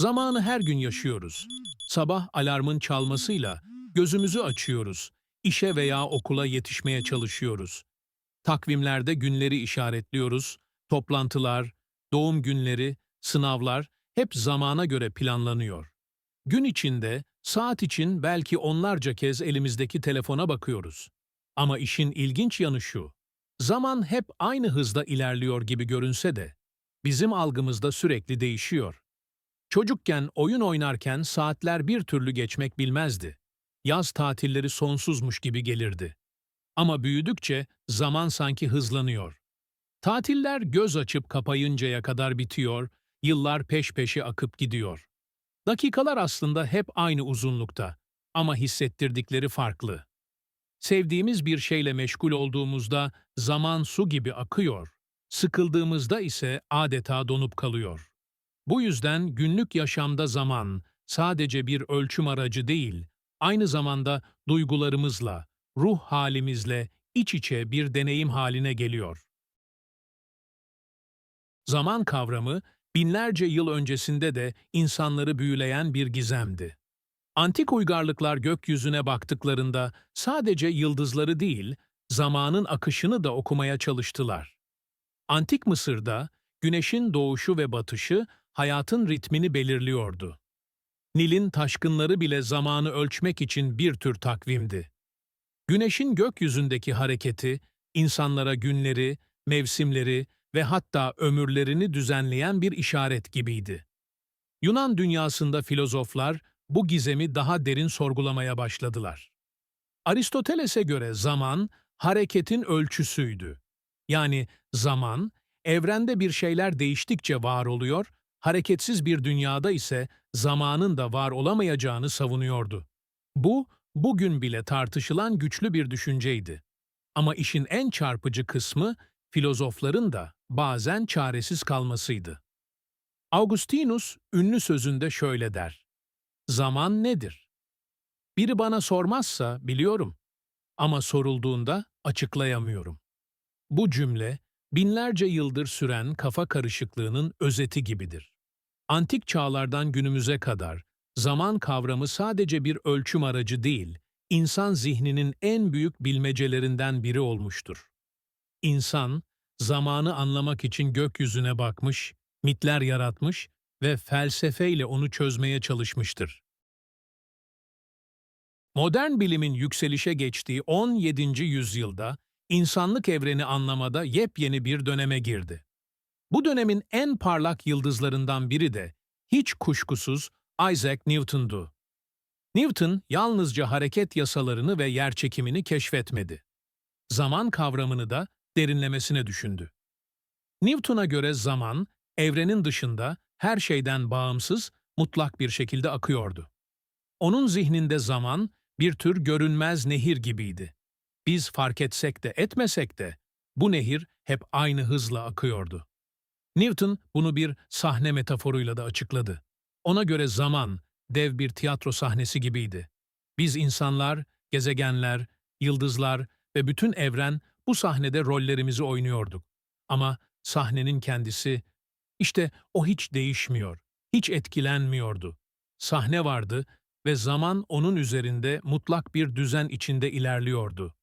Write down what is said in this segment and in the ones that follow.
Zamanı her gün yaşıyoruz. Sabah alarmın çalmasıyla gözümüzü açıyoruz. İşe veya okula yetişmeye çalışıyoruz. Takvimlerde günleri işaretliyoruz. Toplantılar, doğum günleri, sınavlar hep zamana göre planlanıyor. Gün içinde, saat için belki onlarca kez elimizdeki telefona bakıyoruz. Ama işin ilginç yanı şu. Zaman hep aynı hızda ilerliyor gibi görünse de, bizim algımızda sürekli değişiyor. Çocukken oyun oynarken saatler bir türlü geçmek bilmezdi. Yaz tatilleri sonsuzmuş gibi gelirdi. Ama büyüdükçe zaman sanki hızlanıyor. Tatiller göz açıp kapayıncaya kadar bitiyor, yıllar peş peşe akıp gidiyor. Dakikalar aslında hep aynı uzunlukta ama hissettirdikleri farklı. Sevdiğimiz bir şeyle meşgul olduğumuzda zaman su gibi akıyor, sıkıldığımızda ise adeta donup kalıyor. Bu yüzden günlük yaşamda zaman sadece bir ölçüm aracı değil, aynı zamanda duygularımızla, ruh halimizle iç içe bir deneyim haline geliyor. Zaman kavramı binlerce yıl öncesinde de insanları büyüleyen bir gizemdi. Antik uygarlıklar gökyüzüne baktıklarında sadece yıldızları değil, zamanın akışını da okumaya çalıştılar. Antik Mısır'da güneşin doğuşu ve batışı hayatın ritmini belirliyordu. Nil'in taşkınları bile zamanı ölçmek için bir tür takvimdi. Güneşin gökyüzündeki hareketi, insanlara günleri, mevsimleri ve hatta ömürlerini düzenleyen bir işaret gibiydi. Yunan dünyasında filozoflar bu gizemi daha derin sorgulamaya başladılar. Aristoteles'e göre zaman, hareketin ölçüsüydü. Yani zaman, evrende bir şeyler değiştikçe var oluyor, hareketsiz bir dünyada ise zamanın da var olamayacağını savunuyordu. Bu, bugün bile tartışılan güçlü bir düşünceydi. Ama işin en çarpıcı kısmı, filozofların da bazen çaresiz kalmasıydı. Augustinus ünlü sözünde şöyle der. Zaman nedir? Biri bana sormazsa biliyorum ama sorulduğunda açıklayamıyorum. Bu cümle binlerce yıldır süren kafa karışıklığının özeti gibidir. Antik çağlardan günümüze kadar zaman kavramı sadece bir ölçüm aracı değil, insan zihninin en büyük bilmecelerinden biri olmuştur. İnsan, zamanı anlamak için gökyüzüne bakmış, mitler yaratmış ve felsefeyle onu çözmeye çalışmıştır. Modern bilimin yükselişe geçtiği 17. yüzyılda insanlık evreni anlamada yepyeni bir döneme girdi. Bu dönemin en parlak yıldızlarından biri de hiç kuşkusuz Isaac Newton'du. Newton yalnızca hareket yasalarını ve yerçekimini keşfetmedi. Zaman kavramını da derinlemesine düşündü. Newton'a göre zaman, evrenin dışında her şeyden bağımsız, mutlak bir şekilde akıyordu. Onun zihninde zaman bir tür görünmez nehir gibiydi. Biz fark etsek de etmesek de bu nehir hep aynı hızla akıyordu. Newton bunu bir sahne metaforuyla da açıkladı. Ona göre zaman dev bir tiyatro sahnesi gibiydi. Biz insanlar, gezegenler, yıldızlar ve bütün evren bu sahnede rollerimizi oynuyorduk. Ama sahnenin kendisi, işte o hiç değişmiyor, hiç etkilenmiyordu. Sahne vardı ve zaman onun üzerinde mutlak bir düzen içinde ilerliyordu.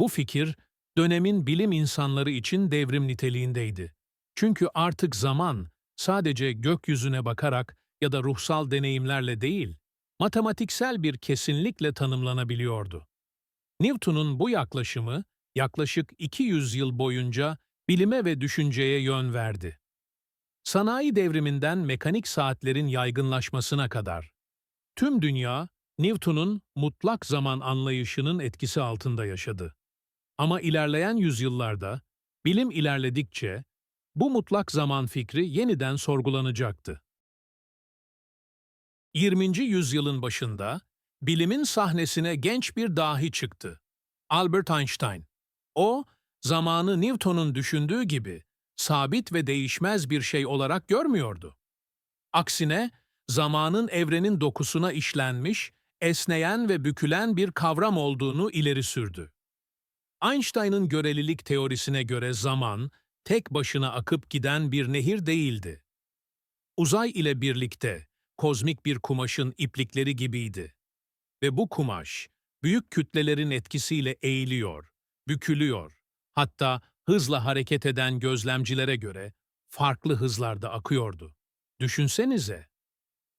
Bu fikir, dönemin bilim insanları için devrim niteliğindeydi. Çünkü artık zaman sadece gökyüzüne bakarak ya da ruhsal deneyimlerle değil, matematiksel bir kesinlikle tanımlanabiliyordu. Newton'un bu yaklaşımı yaklaşık 200 yıl boyunca bilime ve düşünceye yön verdi. Sanayi devriminden mekanik saatlerin yaygınlaşmasına kadar tüm dünya Newton'un mutlak zaman anlayışının etkisi altında yaşadı. Ama ilerleyen yüzyıllarda bilim ilerledikçe bu mutlak zaman fikri yeniden sorgulanacaktı. 20. yüzyılın başında bilimin sahnesine genç bir dahi çıktı. Albert Einstein. O, zamanı Newton'un düşündüğü gibi sabit ve değişmez bir şey olarak görmüyordu. Aksine, zamanın evrenin dokusuna işlenmiş, esneyen ve bükülen bir kavram olduğunu ileri sürdü. Einstein'ın görelilik teorisine göre zaman, tek başına akıp giden bir nehir değildi. Uzay ile birlikte, kozmik bir kumaşın iplikleri gibiydi. Ve bu kumaş, büyük kütlelerin etkisiyle eğiliyor, bükülüyor, hatta hızla hareket eden gözlemcilere göre farklı hızlarda akıyordu. Düşünsenize,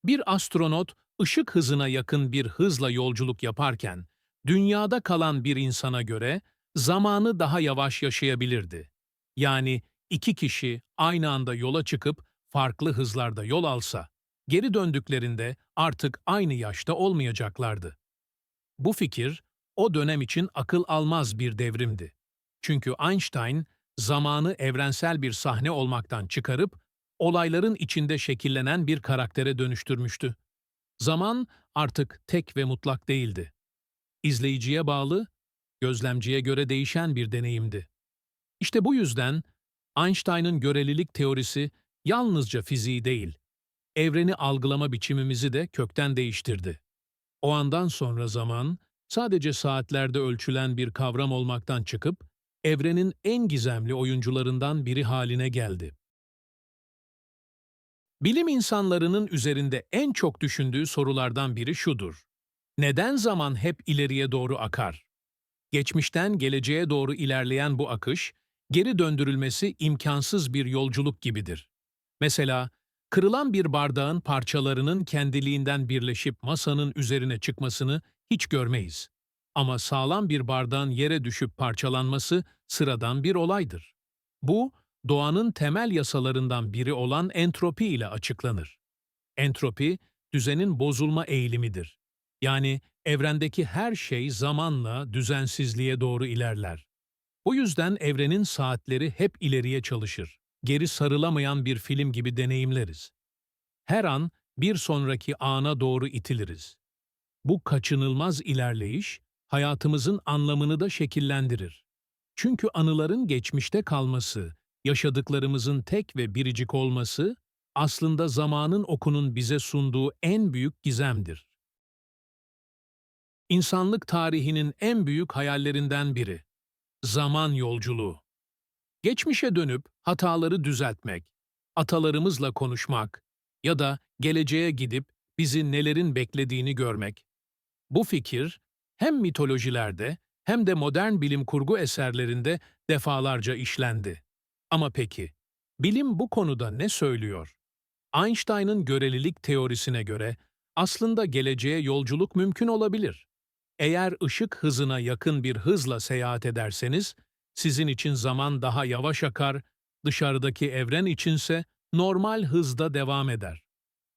bir astronot ışık hızına yakın bir hızla yolculuk yaparken, dünyada kalan bir insana göre zamanı daha yavaş yaşayabilirdi. Yani iki kişi aynı anda yola çıkıp farklı hızlarda yol alsa, geri döndüklerinde artık aynı yaşta olmayacaklardı. Bu fikir, o dönem için akıl almaz bir devrimdi. Çünkü Einstein, zamanı evrensel bir sahne olmaktan çıkarıp, olayların içinde şekillenen bir karaktere dönüştürmüştü. Zaman artık tek ve mutlak değildi. İzleyiciye bağlı, gözlemciye göre değişen bir deneyimdi. İşte bu yüzden Einstein'ın görelilik teorisi yalnızca fiziği değil, evreni algılama biçimimizi de kökten değiştirdi. O andan sonra zaman, sadece saatlerde ölçülen bir kavram olmaktan çıkıp, evrenin en gizemli oyuncularından biri haline geldi. Bilim insanlarının üzerinde en çok düşündüğü sorulardan biri şudur. Neden zaman hep ileriye doğru akar? Geçmişten geleceğe doğru ilerleyen bu akış, geri döndürülmesi imkansız bir yolculuk gibidir. Mesela, kırılan bir bardağın parçalarının kendiliğinden birleşip masanın üzerine çıkmasını hiç görmeyiz. Ama sağlam bir bardağın yere düşüp parçalanması sıradan bir olaydır. Bu, doğanın temel yasalarından biri olan entropi ile açıklanır. Entropi, düzenin bozulma eğilimidir. Yani evrendeki her şey zamanla düzensizliğe doğru ilerler. Bu yüzden evrenin saatleri hep ileriye çalışır. Geri sarılamayan bir film gibi deneyimleriz. Her an bir sonraki ana doğru itiliriz. Bu kaçınılmaz ilerleyiş, hayatımızın anlamını da şekillendirir. Çünkü anıların geçmişte kalması, yaşadıklarımızın tek ve biricik olması, aslında zamanın okunun bize sunduğu en büyük gizemdir. İnsanlık tarihinin en büyük hayallerinden biri. Zaman yolculuğu. Geçmişe dönüp hataları düzeltmek, atalarımızla konuşmak ya da geleceğe gidip bizi nelerin beklediğini görmek. Bu fikir hem mitolojilerde hem de modern bilim kurgu eserlerinde defalarca işlendi. Ama peki, bilim bu konuda ne söylüyor? Einstein'ın görelilik teorisine göre aslında geleceğe yolculuk mümkün olabilir. Eğer ışık hızına yakın bir hızla seyahat ederseniz, sizin için zaman daha yavaş akar, dışarıdaki evren içinse normal hızda devam eder.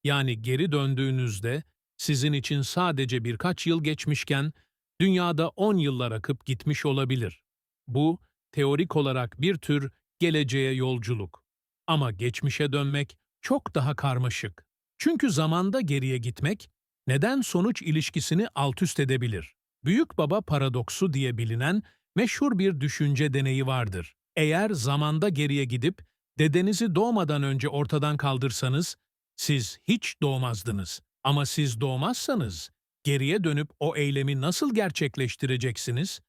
Yani geri döndüğünüzde sizin için sadece birkaç yıl geçmişken dünyada 10 yıllar akıp gitmiş olabilir. Bu, teorik olarak bir tür geleceğe yolculuk. Ama geçmişe dönmek çok daha karmaşık. Çünkü zamanda geriye gitmek, neden-sonuç ilişkisini altüst edebilir. Büyük baba paradoksu diye bilinen meşhur bir düşünce deneyi vardır. Eğer zamanda geriye gidip dedenizi doğmadan önce ortadan kaldırsanız, siz hiç doğmazdınız. Ama siz doğmazsanız, geriye dönüp o eylemi nasıl gerçekleştireceksiniz?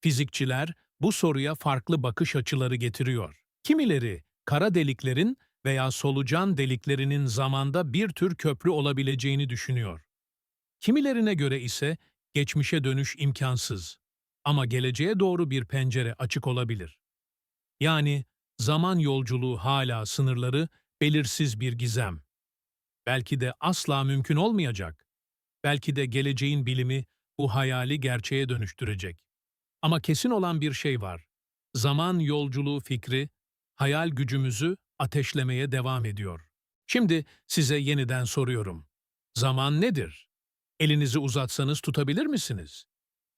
Fizikçiler bu soruya farklı bakış açıları getiriyor. Kimileri, kara deliklerin veya solucan deliklerinin zamanda bir tür köprü olabileceğini düşünüyor. Kimilerine göre ise geçmişe dönüş imkansız ama geleceğe doğru bir pencere açık olabilir. Yani zaman yolculuğu hala sınırları belirsiz bir gizem. Belki de asla mümkün olmayacak. Belki de geleceğin bilimi bu hayali gerçeğe dönüştürecek. Ama kesin olan bir şey var. Zaman yolculuğu fikri, hayal gücümüzü ateşlemeye devam ediyor. Şimdi size yeniden soruyorum. Zaman nedir? Elinizi uzatsanız tutabilir misiniz?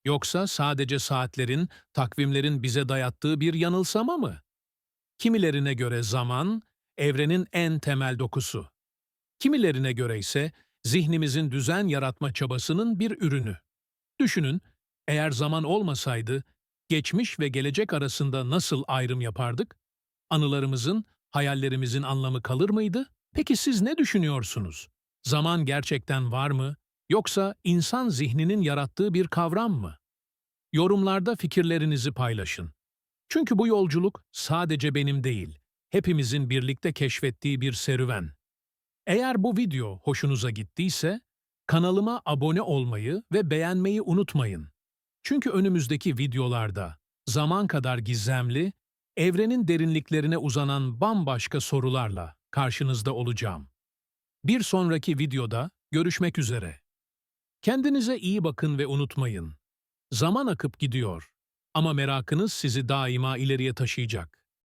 Yoksa sadece saatlerin, takvimlerin bize dayattığı bir yanılsama mı? Kimilerine göre zaman, evrenin en temel dokusu. Kimilerine göre ise zihnimizin düzen yaratma çabasının bir ürünü. Düşünün, eğer zaman olmasaydı, geçmiş ve gelecek arasında nasıl ayrım yapardık? Anılarımızın, hayallerimizin anlamı kalır mıydı? Peki siz ne düşünüyorsunuz? Zaman gerçekten var mı? Yoksa insan zihninin yarattığı bir kavram mı? Yorumlarda fikirlerinizi paylaşın. Çünkü bu yolculuk sadece benim değil, hepimizin birlikte keşfettiği bir serüven. Eğer bu video hoşunuza gittiyse kanalıma abone olmayı ve beğenmeyi unutmayın. Çünkü önümüzdeki videolarda zaman kadar gizemli, evrenin derinliklerine uzanan bambaşka sorularla karşınızda olacağım. Bir sonraki videoda görüşmek üzere. Kendinize iyi bakın ve unutmayın. Zaman akıp gidiyor ama merakınız sizi daima ileriye taşıyacak.